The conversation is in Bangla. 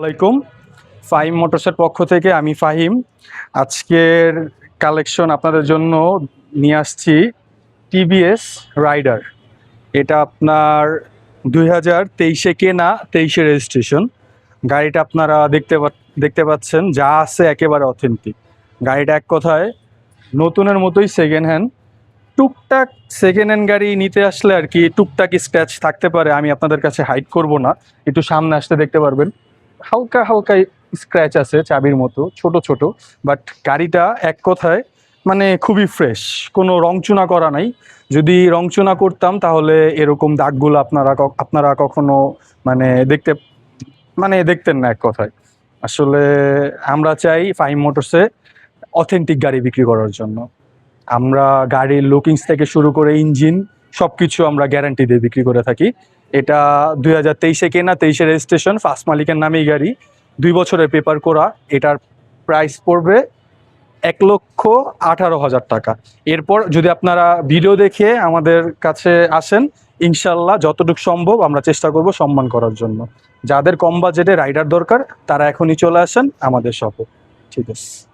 আসসালামাইকুম ফাহিম মোটরসের পক্ষ থেকে আমি ফাহিম। আজকের কালেকশন আপনাদের জন্য নিয়ে আসছি টিভিএস রাইডার। এটা আপনার দুই হাজার তেইশে কেনা, তেইশে রেজিস্ট্রেশন। গাড়িটা আপনারা দেখতে দেখতে পাচ্ছেন, যা আছে একেবারে অথেন্টিক। গাড়িটা এক কথায় নতুনের মতোই সেকেন্ড হ্যান্ড টুকটাক সেকেন্ড হ্যান্ড গাড়ি নিতে আসলে আর কি টুকটাক স্ক্র্যাচ থাকতে পারে, আমি আপনাদের কাছে হাইড করব না। একটু সামনে আসতে দেখতে পারবেন। হালকা হালকা স্ক্র্যাচ আছে চাবির মতো, ছোট ছোট বাট গাড়িটা এক কথায় মানে খুবই ফ্রেশ কোনো রংচুনা করা নাই। যদি রংচুনা করতাম তাহলে এরকম দাগগুলো আপনারা আপনারা কখনো মানে দেখতে মানে দেখতেন না এক কথায়। আসলে আমরা চাই ফাইম মোটরসে অথেন্টিক গাড়ি বিক্রি করার জন্য। আমরা গাড়ির লুকিংস থেকে শুরু করে ইঞ্জিন সব কিছু আমরা গ্যারান্টি দিয়ে বিক্রি করে থাকি। এটা দুই হাজার তেইশে কেনা, তেইশে রেজিস্ট্রেশন ফার্স্ট মালিকের নামেই গাড়ি। দুই বছরের পেপার করা, এটার প্রাইস পড়বে এক লক্ষ আঠারো হাজার টাকা। এরপর যদি আপনারা ভিডিও দেখে আমাদের কাছে আসেন, ইনশাল্লাহ যতটুকু সম্ভব আমরা চেষ্টা করব সম্মান করার জন্য। যাদের কম বাজেটে রাইডার দরকার, তারা এখনই চলে আসেন আমাদের শপে ঠিক আছে।